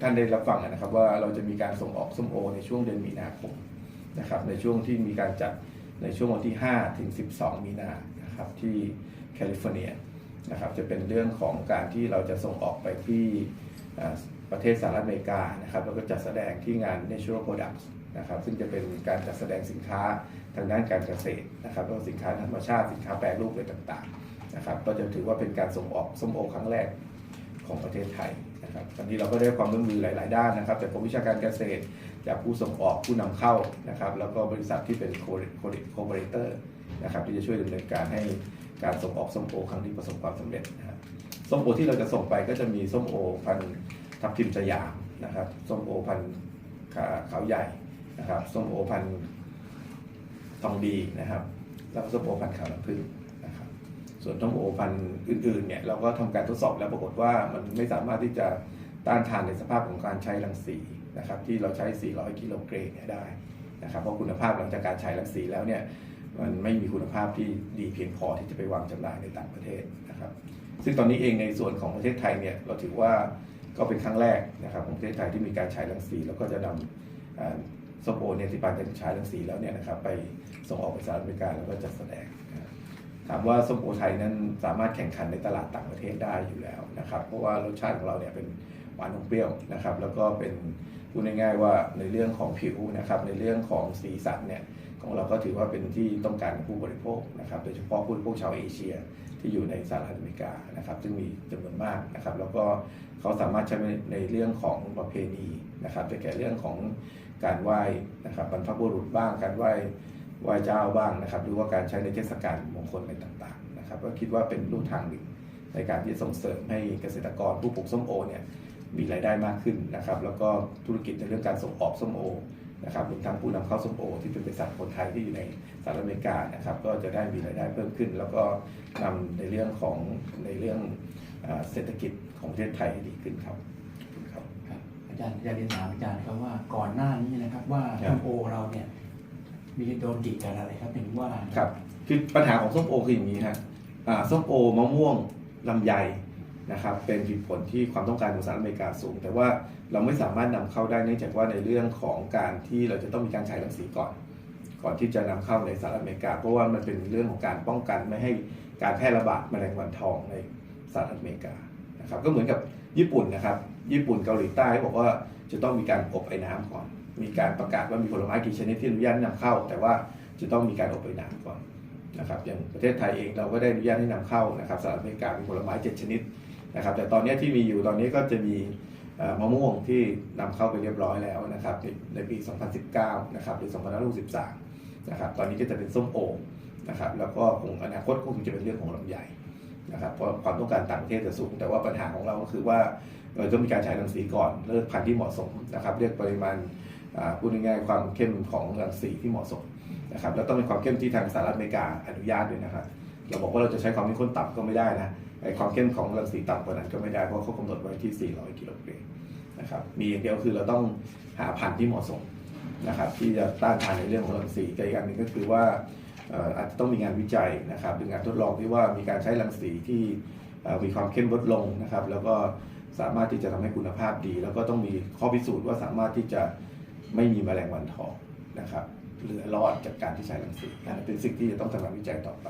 ท่านได้รับฟังนะครับว่าเราจะมีการส่งออกส้มโอในช่วงเดือนมีนาคมนะครับในช่วงที่มีการจัดในช่วงวันที่ 5 ถึง 12 มีนานะครับที่แคลิฟอร์เนียนะครับจะเป็นเรื่องของการที่เราจะส่งออกไปที่ประเทศสหรัฐอเมริกานะครับแล้วก็จัดแสดงที่งาน Natural Products นะครับซึ่งจะเป็นการจัดแสดงสินค้าทางด้านการเกษตรนะครับแล้วก็สินค้าธรรมชาติสินค้าแปรรูปอะไรต่างๆนะครับก็จะถือว่าเป็นการส่งออกส้มโอครั้งแรกของประเทศไทย ตอนนี้เราก็ได้ความร่วมมือหลาย ๆ ด้านนะครับจากกรมวิชาการเกษตร จากผู้ส่งออกผู้นำเข้านะครับ แล้วก็บริษัทที่เป็นโคโคโคเบเตอร์นะครับที่จะช่วยดำเนินการให้การส่งออกส้มโอครั้งนี้ประสบความสำเร็จนะครับส้มโอที่เราจะส่งไปก็จะมีส้มโอพันธุ์ทับทิมสยามนะครับส้มโอพันธุ์ขาขาวใหญ่นะครับส้มโอพันธุ์ทองดีนะครับ แล้วก็ส้มโอพันธุ์ขาวน้ำผึ้งนะครับส่วนส้มโอพันธุ์อื่นๆเนี่ยเราก็ทำการทดสอบแล้วปรากฏว่ามันไม่สามารถที่จะ ต้านทานในสภาพของการใช้รังสีนะครับที่เราใช้ 400 กิโลเกรดได้นะครับเพราะคุณภาพหลังจากการใช้รังสีแล้วเนี่ยมันไม่มีคุณภาพที่ดีเพียงพอที่จะไปวางจำหน่ายในต่างประเทศนะครับ ซึ่งตอนนี้เองในส่วนของประเทศไทยเนี่ยเราถือว่าก็เป็นครั้งแรกนะครับของประเทศไทยที่มีการใช้รังสีแล้วก็จะนำอ่าส้มโอเนี่ยที่ผ่านการใช้รังสีแล้วเนี่ยนะครับไปส่งออกไปสหรัฐอเมริกาแล้วก็จัดแสดงถามว่าส้มโอไทยนั้นสามารถแข่งขันในตลาดต่างประเทศได้อยู่แล้วนะครับ เพราะว่ารสชาติของเราเนี่ยเป็น หวานอมเปรี้ยวนะครับ แล้วก็เป็นพูดง่ายๆว่าในเรื่องของผิวนะครับ ในเรื่องของสีสันเนี่ยของเราก็ถือว่าเป็นที่ต้องการผู้บริโภคนะครับ โดยเฉพาะผู้บริโภคชาวเอเชียที่อยู่ในสหรัฐอเมริกานะครับ ซึ่งมีจำนวนมากนะครับ แล้วก็เขาสามารถใช้ในเรื่องของประเพณีนะครับจะแก่เรื่องของการไหว้นะครับบรรพบุรุษบ้างการไหว้ไหว้เจ้าบ้างนะครับ หรือว่าการใช้ในเทศกาลมงคลอะไรต่างๆนะครับ ก็คิดว่าเป็นรูปทางหนึ่งในการที่ส่งเสริมให้เกษตรกรผู้ปลูกส้มโอเนี่ย มีรายได้มากขึ้นนะครับ แล้วก็ธุรกิจในเรื่องการส่งออกส้มโอนะครับรวมทั้งผู้นำเข้าส้มโอ ที่เป็นบริษัทคนไทยที่อยู่ในสหรัฐอเมริกานะครับ ก็จะได้มีรายได้เพิ่มขึ้น แล้วก็นำในเรื่องของในเรื่องอ่าเศรษฐกิจของประเทศไทยให้ดีขึ้นครับขอบคุณครับครับอาจารย์อยากเรียนถามอาจารย์ครับว่าก่อนหน้านี้นะครับว่าครับส้มโอเราเนี่ยมีโดนกีดกันอะไรครับถึงว่าครับคือปัญหาของส้มโอคืออย่างนี้ฮะอ่าส้มโอมะม่วงลำไย นะครับเป็นผลผลที่ความต้องการของสหรัฐอเมริกาสูง แต่ว่าเราไม่สามารถนำเข้าได้เนื่องจากว่าในเรื่องของการที่เราจะต้องมีการฉายรังสีก่อน ก่อนที่จะนำเข้าในสหรัฐอเมริกา เพราะว่ามันเป็นเรื่องของการป้องกันไม่ให้การแพร่ระบาดแมลงวันทองในสหรัฐอเมริกานะครับก็เหมือนกับญี่ปุ่นนะครับญี่ปุ่นเกาหลีใต้บอกว่าจะต้องมีการอบไอ้น้ำก่อน มีการประกาศว่ามีผลไม้กี่ชนิดที่อนุญาตให้นำเข้า แต่ว่าจะต้องมีการอบไอ้น้ำก่อนนะครับอย่างประเทศไทยเองเราก็ได้อนุญาตให้นำเข้านะครับสหรัฐอเมริกามีผลไม้ 7 ชนิด นะครับ แต่ตอนนี้ที่มีอยู่ตอนนี้ก็จะมีมะม่วงที่นำเข้าไปเรียบร้อยแล้วนะครับในในปี 2019 นะครับหรือ 2563 นะครับ ตอนนี้ก็จะเป็นส้มโอนะครับ แล้วก็คงอนาคตก็คงจะเป็นเรื่องของลำไยนะครับเพราะความต้องการต่างประเทศจะสูง แต่ว่าปัญหาของเราก็คือว่าเราต้องมีการฉายรังสีก่อนเลือกพันธุ์ที่เหมาะสมนะครับ เลือกปริมาณอ่าพูดง่ายๆความเข้มของรังสีที่เหมาะสมนะครับแล้วต้องเป็นความเข้มที่ทางสหรัฐอเมริกาอนุญาตด้วยนะครับเราบอกว่าเราจะใช้ความเข้มข้นต่ำก็ไม่ได้นะ ความเข้มของรังสีต่ำกว่านั้นก็ไม่ได้เพราะเขากำหนดไว้ที่ 400 กิโลเกรมนะครับมีอย่างเดียวคือเราต้องหาพันธุ์ที่เหมาะสมนะครับที่จะต้านทานในเรื่องของรังสีแต่อีกอันหนึ่งก็คือว่าอาจจะต้องมีงานวิจัยนะครับหรืองานทดลองที่ว่ามีการใช้รังสีที่มีความเข้มลดลงนะครับ แล้วก็สามารถที่จะทำให้คุณภาพดี แล้วก็ต้องมีข้อพิสูจน์ว่าสามารถที่จะไม่มีแมลงวันทองนะครับเหลือรอดจากการที่ใช้รังสีนั่นเป็นสิ่งที่จะต้องทำงานวิจัยต่อไป